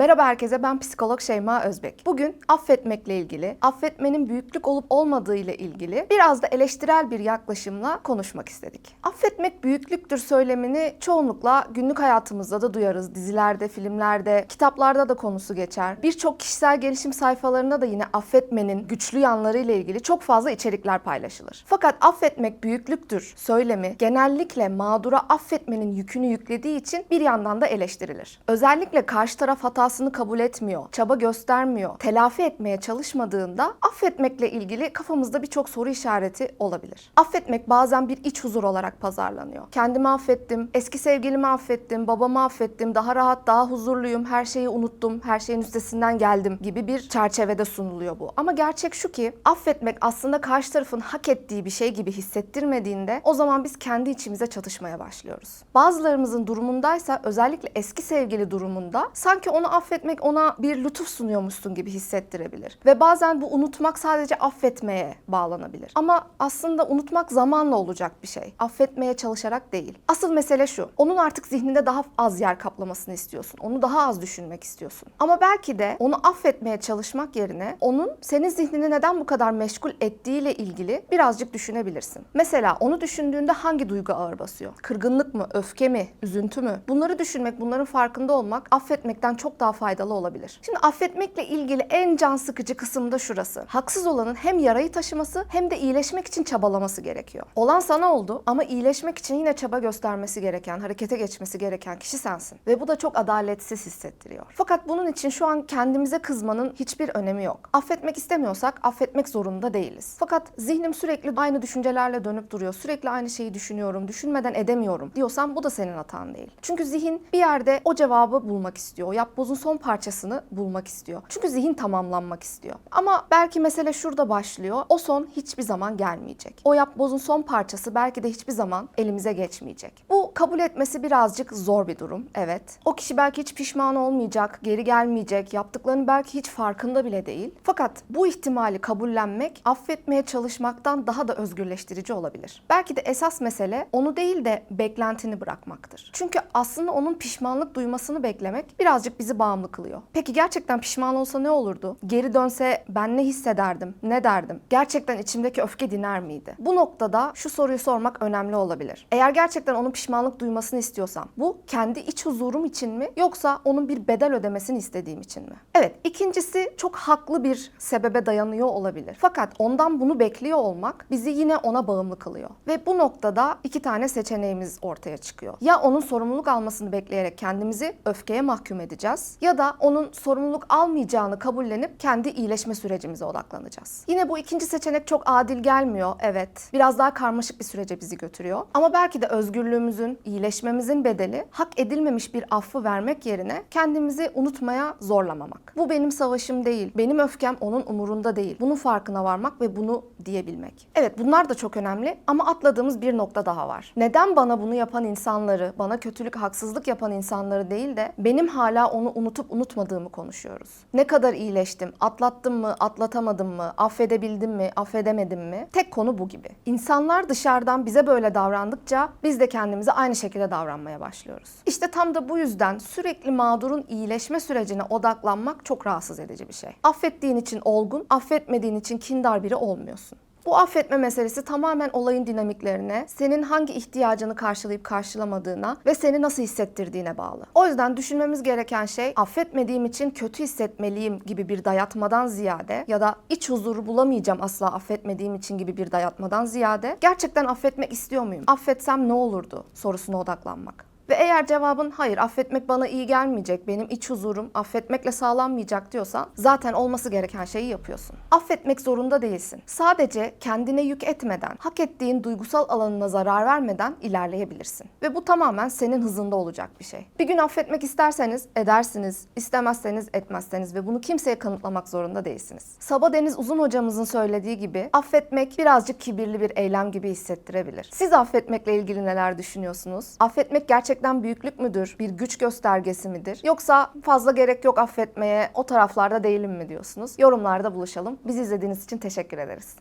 Merhaba herkese ben psikolog Şeyma Özbek. Bugün affetmekle ilgili, affetmenin büyüklük olup olmadığı ile ilgili biraz da eleştirel bir yaklaşımla konuşmak istedik. Affetmek büyüklüktür söylemini çoğunlukla günlük hayatımızda da duyarız. Dizilerde, filmlerde, kitaplarda da konusu geçer. Birçok kişisel gelişim sayfalarında da yine affetmenin güçlü yanları ile ilgili çok fazla içerikler paylaşılır. Fakat affetmek büyüklüktür söylemi genellikle mağdura affetmenin yükünü yüklediği için bir yandan da eleştirilir. Özellikle karşı taraf hatasını kabul etmiyor, çaba göstermiyor, telafi etmeye çalışmadığında affetmekle ilgili kafamızda birçok soru işareti olabilir. Affetmek bazen bir iç huzur olarak pazarlanıyor. Kendimi affettim, eski sevgilimi affettim, babamı affettim, daha rahat, daha huzurluyum, her şeyi unuttum, her şeyin üstesinden geldim gibi bir çerçevede sunuluyor bu. Ama gerçek şu ki affetmek aslında karşı tarafın hak ettiği bir şey gibi hissettirmediğinde o zaman biz kendi içimize çatışmaya başlıyoruz. Bazılarımızın durumundaysa özellikle eski sevgili durumunda sanki onu affetmek ona bir lütuf sunuyormuşsun gibi hissettirebilir. Ve bazen bu unutmak sadece affetmeye bağlanabilir. Ama aslında unutmak zamanla olacak bir şey. Affetmeye çalışarak değil. Asıl mesele şu. Onun artık zihninde daha az yer kaplamasını istiyorsun. Onu daha az düşünmek istiyorsun. Ama belki de onu affetmeye çalışmak yerine onun senin zihnini neden bu kadar meşgul ettiğiyle ilgili birazcık düşünebilirsin. Mesela onu düşündüğünde hangi duygu ağır basıyor? Kırgınlık mı, öfke mi, üzüntü mü? Bunları düşünmek, bunların farkında olmak affetmekten çok daha faydalı olabilir. Şimdi affetmekle ilgili en can sıkıcı kısım da şurası. Haksız olanın hem yarayı taşıması hem de iyileşmek için çabalaması gerekiyor. Olan sana oldu ama iyileşmek için yine çaba göstermesi gereken, harekete geçmesi gereken kişi sensin. Ve bu da çok adaletsiz hissettiriyor. Fakat bunun için şu an kendimize kızmanın hiçbir önemi yok. Affetmek istemiyorsak affetmek zorunda değiliz. Fakat zihnim sürekli aynı düşüncelerle dönüp duruyor. Sürekli aynı şeyi düşünüyorum, düşünmeden edemiyorum diyorsan bu da senin hatan değil. Çünkü zihin bir yerde o cevabı bulmak istiyor. O yapbozun son parçasını bulmak istiyor. Çünkü zihin tamamlanmak istiyor. Ama belki mesele şurada başlıyor. O son hiçbir zaman gelmeyecek. O yapbozun son parçası belki de hiçbir zaman elimize geçmeyecek. Bu kabul etmesi birazcık zor bir durum. Evet. O kişi belki hiç pişman olmayacak, geri gelmeyecek, yaptıklarını belki hiç farkında bile değil. Fakat bu ihtimali kabullenmek affetmeye çalışmaktan daha da özgürleştirici olabilir. Belki de esas mesele onu değil de beklentini bırakmaktır. Çünkü aslında onun pişmanlık duymasını beklemek birazcık bizi bağımlı kılıyor. Peki gerçekten pişman olsa ne olurdu? Geri dönse ben ne hissederdim? Ne derdim? Gerçekten içimdeki öfke diner miydi? Bu noktada şu soruyu sormak önemli olabilir. Eğer gerçekten onun pişmanlık duymasını istiyorsam bu kendi iç huzurum için mi yoksa onun bir bedel ödemesini istediğim için mi? Evet, ikincisi çok haklı bir sebebe dayanıyor olabilir. Fakat ondan bunu bekliyor olmak bizi yine ona bağımlı kılıyor. Ve bu noktada iki tane seçeneğimiz ortaya çıkıyor. Ya onun sorumluluk almasını bekleyerek kendimizi öfkeye mahkum edeceğiz ya da onun sorumluluk almayacağını kabullenip kendi iyileşme sürecimize odaklanacağız. Yine bu ikinci seçenek çok adil gelmiyor. Evet. Biraz daha karmaşık bir sürece bizi götürüyor. Ama belki de özgürlüğümüzün, iyileşmemizin bedeli hak edilmemiş bir affı vermek yerine kendimizi unutmaya zorlamamak. Bu benim savaşım değil. Benim öfkem onun umurunda değil. Bunun farkına varmak ve bunu diyebilmek. Evet bunlar da çok önemli ama atladığımız bir nokta daha var. Neden bana bunu yapan insanları, bana kötülük, haksızlık yapan insanları değil de benim hala onu unutup unutmadığımı konuşuyoruz. Ne kadar iyileştim, atlattım mı, atlatamadım mı, affedebildim mi, affedemedim mi? Tek konu bu gibi. İnsanlar dışarıdan bize böyle davrandıkça biz de kendimize aynı şekilde davranmaya başlıyoruz. İşte tam da bu yüzden sürekli mağdurun iyileşme sürecine odaklanmak çok rahatsız edici bir şey. Affettiğin için olgun, affetmediğin için kindar biri olmuyorsun. Bu affetme meselesi tamamen olayın dinamiklerine, senin hangi ihtiyacını karşılayıp karşılamadığına ve seni nasıl hissettirdiğine bağlı. O yüzden düşünmemiz gereken şey affetmediğim için kötü hissetmeliyim gibi bir dayatmadan ziyade ya da iç huzuru bulamayacağım asla affetmediğim için gibi bir dayatmadan ziyade gerçekten affetmek istiyor muyum? Affetsem ne olurdu sorusuna odaklanmak. Ve eğer cevabın hayır affetmek bana iyi gelmeyecek, benim iç huzurum affetmekle sağlanmayacak diyorsan zaten olması gereken şeyi yapıyorsun. Affetmek zorunda değilsin. Sadece kendine yük etmeden, hak ettiğin duygusal alanına zarar vermeden ilerleyebilirsin. Ve bu tamamen senin hızında olacak bir şey. Bir gün affetmek isterseniz edersiniz, istemezseniz etmezseniz ve bunu kimseye kanıtlamak zorunda değilsiniz. Sabah Deniz Uzun hocamızın söylediği gibi affetmek birazcık kibirli bir eylem gibi hissettirebilir. Siz affetmekle ilgili neler düşünüyorsunuz? Affetmek gerçekten büyüklük müdür? Bir güç göstergesi midir? Yoksa fazla gerek yok affetmeye, o taraflarda değilim mi diyorsunuz? Yorumlarda buluşalım. Bizi izlediğiniz için teşekkür ederiz.